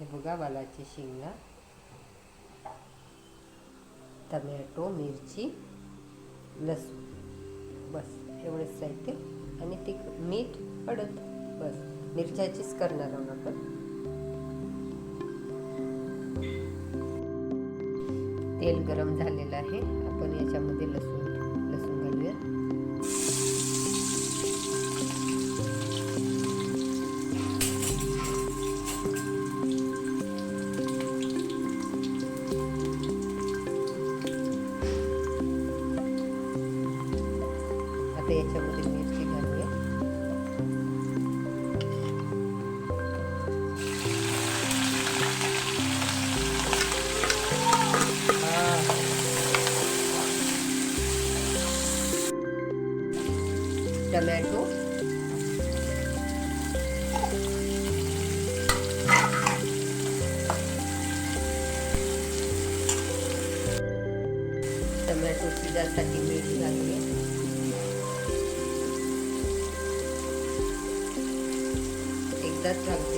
हे बघा वालाची शेंगा. टमॅटो मिरची लसूण. बस एवढेच साहित्य. आणि ते मीठ हळद बस. मिरच्याचीच करणार आहोत आपण. तेल गरम झालेलं आहे. आपण याच्यामध्ये लसूण लसूण घालूया टमॅटो। टमॅटो शिजासाठी मीठ घालूया एकदाच घालते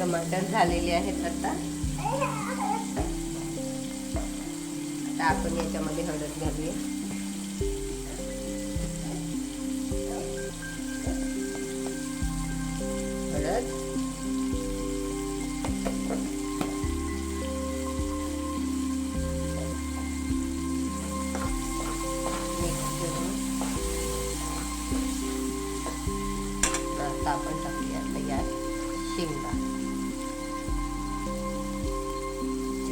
टमाटर झालेले आहेत आता. आता आपण याच्यामध्ये हळद घालूया. हळद. मिक्स आता आपण टाकूया तयार शेंगा.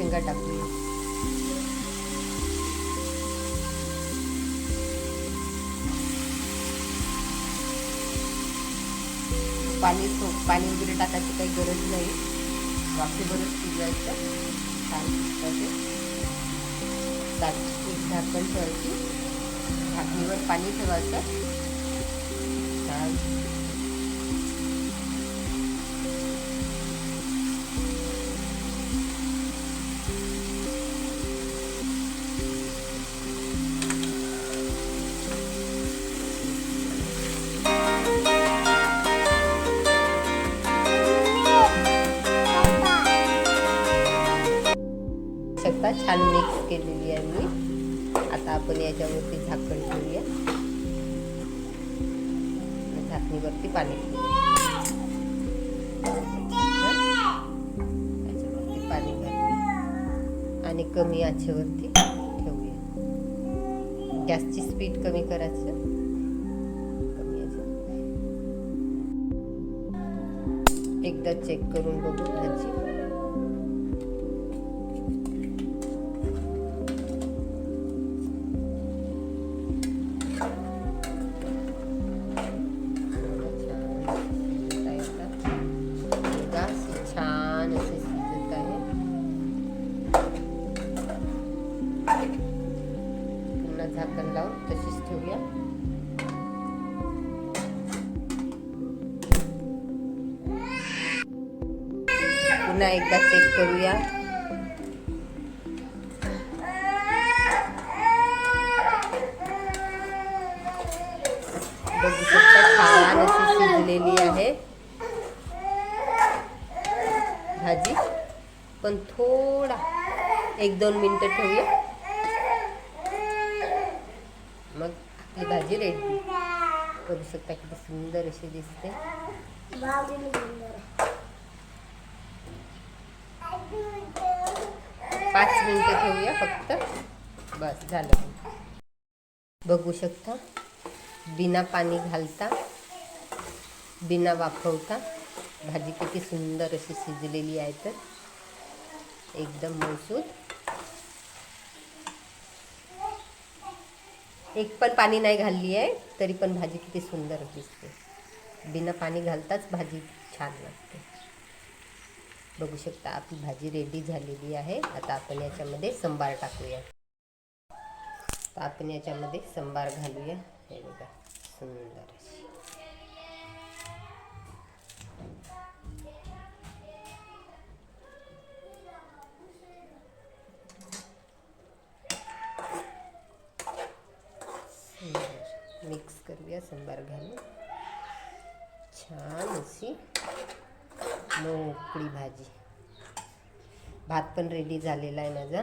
शेंगा टाकूया पाणी सो पाणी वगैरे टाकायची काही गरज नाही. वाफेवरच शिजवायचं छान शिजतं ते. एक झाकण ठेवायची. झाकणीवर पाणी ठेवायचं. आता छान मिक्स केलेली आहे मी. आता आपण याच्यावरती झाकण ठेवूया. झाकणीवरती पाणी त्याच्यावरती याच्यावरती पाणी घालूया आणि कमी आचेवरती ठेवूया. गॅसची स्पीड कमी करायचं. कमी एकदा चेक करून बघू भाजी लावून तशीच ठेवूया. पुन्हा एकदा चेक करूया. बघू शकता छान अशी शिजलेली आहे. भाजी. पण थोडा एक दोन मिनटं ठेवूया. मग ही भाजी रेडी बघू शकता किती सुंदर अशी दिसते. पाच मिनटं ठेवूया फक्त. बस झालं. बघू शकता. बिना पाणी घालता बिना वाफवता भाजी किती सुंदर अशी शिजलेली आहे तर. एकदम मौसूद एक पण पाणी नाही घालली आहे तरी पण भाजी किती सुंदर दिसते. बिना पाणी घालताच भाजी छान लागते. बघू शकता आपली भाजी रेडी झालेली आहे. आता आपण याच्यामध्ये संबार टाकूया. तर आपण याच्यामध्ये संबार घालूया. हे बघा सुंदर करूया संबार घालून छान अशी मोकळी भाजी. भात पण रेडी झालेला आहे माझा.